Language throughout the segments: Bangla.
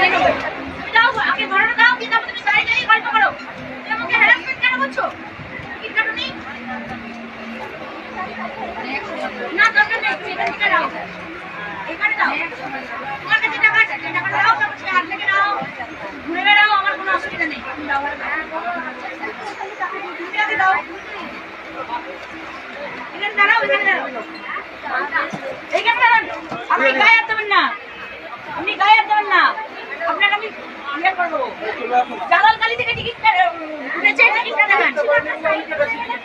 নি, দরকার নেই, তুমি দাও এখানে দাও তোমার কাছে আছে ঘুরে বেড়াও, আমার কোনো অসুবিধা নেই। তুমি দাও তুমি আগে দাও এখানে দাঁড়াও এখানে দাঁড়াও এইখানে দাঁড়ান আপনি গায়ে হাত দেবেন না আপনি গায়ে হাত দেবেন না আপনাকে আমি ইয়ে করব জালাল থেকে টিকিট উঠেছে টিকিটটা দেখান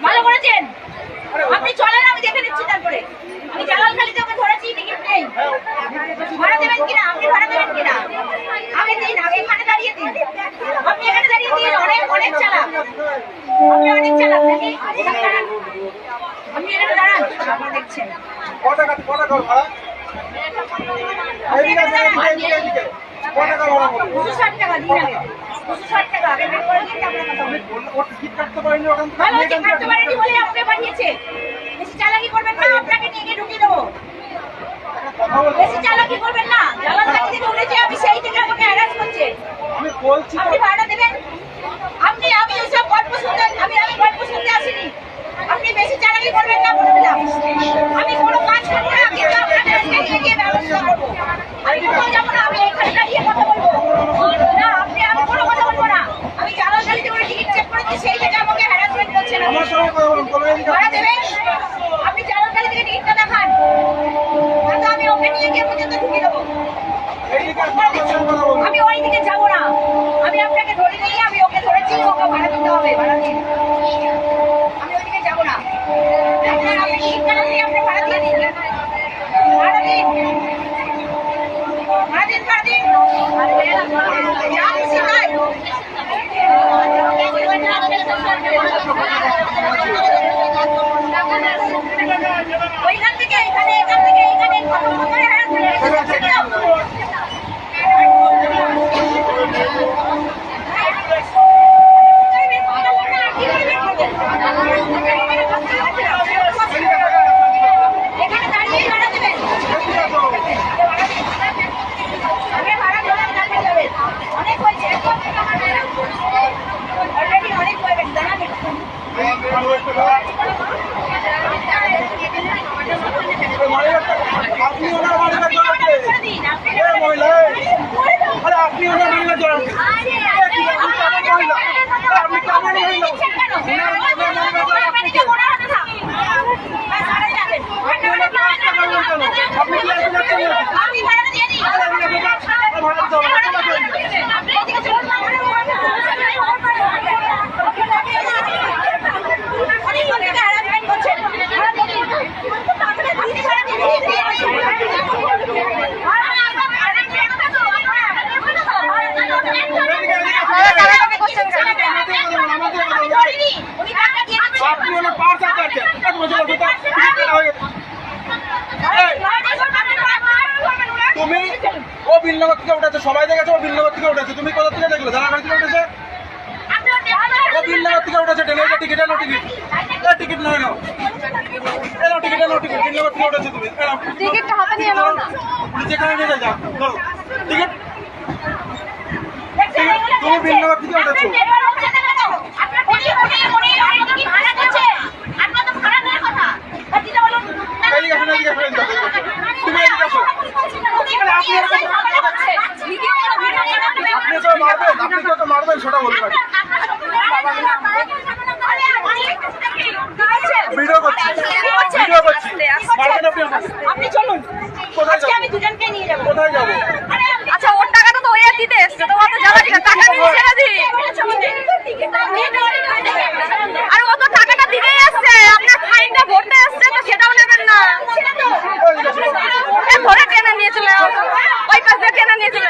ভালো করেছেন? আপনি চলেন আমি দেখে নিচ্ছি তারপরে। আমি জালালকালিতে ওকে ধরেছি টিকিট নেই। ভাড়া দেবেন কিনা? আপনি ভাড়া দেবেন কিনা? আগে দিন আগে এখানে দাঁড়িয়ে দিন। আপনি এখানে দাঁড়িয়ে দিন অনেক অনেক চালাক আপনি অনেক চালাক নাকি আপনি এখানে দাঁড়ান। আপনি দেখছেন। ক টাকা ক টাকা ভাড়া? এদিকে। টাকা ভাড়া? বলো? দুশো ষাট টাকা দিন আগে। বেশি চালাকি করবেন না আপনাকে নিয়ে গিয়ে ঢুকিয়ে দেবো কথা বলতে বেশি চালাকি করবেন না জালাল কালি থেকে উঠেছে আমি সেই থেকে আমাকে হ্যারাস করছে আমি বলছি তো আপনি ভাড়া দেবেন আপনি আমি ওইসব গল্প শুনতে আমি আমি গল্প শুনতে আসিনি আপনি বেশি চালাকি করবেন না বলে দিলাম আমি কোনো কাজ করব না কিন্তু আপনাকে আজকে নিয়ে গিয়ে ব্যবস্থা করব আমি কোথাও যাব না আমি এখানে দাঁড়িয়ে কথা বলব না আপনি আমি কোনো কথা বলব না আমি জালাল কালিতে করে টিকিট চেক করেছি সেই থেকে আমাকে হ্যারাসমেন্ট করছেন আপনি। আমার সঙ্গে কথা বলুন বলো এদিকে ভাড়া আসুন। দেবেন আপনি জালাল কালি থেকে টিকিটটা দেখান নয়তো আমি ওকে নিয়ে গিয়ে পর্যন্ত ঢুকিয়ে দেবো এইদিকে আসুন, আমার সঙ্গে কথা বলুন আমি ওই দিকে যাব না আমি আপনাকে ধরে নিয়ে আমি ওকে ধরেছি ওকে ভাড়া দিতে হবে ভাড়া দিন আমি ওইদিকে যাব না দিয়ে ভাড়া দিয়ে। ওইখান come here. উঠেছে সবাই দেখেছে ও বিল্লাবার থেকে উঠেছে। তুমি কোথা থেকে দেখলে? ধারাবাড়ি থেকে উঠেছে? ও থেকে উঠেছে ডেলিভারি টিকিট এলো টিকিট এ টিকিট নয় নাও এলো। টিকিট এলো টিকিট বিলনগর থেকে উঠেছে তুমি টিকিটটা হাতে নিয়ে নাও না। যেখানে নিয়ে যায় যাও ধরো। টিকিট তুমি বিলনগর থেকে উঠেছো এদিকে আসুন এদিকে আসুন এদিকে আসুন। তুমি এদিকে আসো আপনি তো মারবেন আপনি তো তো মারবেন সেটা বলবেন। ভিডিও করছি। ভিডিও করছি। মারবেন আপনি আপনি চলুন। কোথায় আজকে আমি দুজনকে নিয়ে যাব। কোথায় যাব? আচ্ছা ওর টাকাটা তো ওই দিতে এসছে তো টাকা ছেড়ে দি আর ও তো টাকাটা দিতেই এসছে আপনার ফাইনটা ভরতে এসছে তো সেটাও নেবেন না। ধরে টেনে নিয়ে চলে ওই পাশ টেনে নিয়ে চলে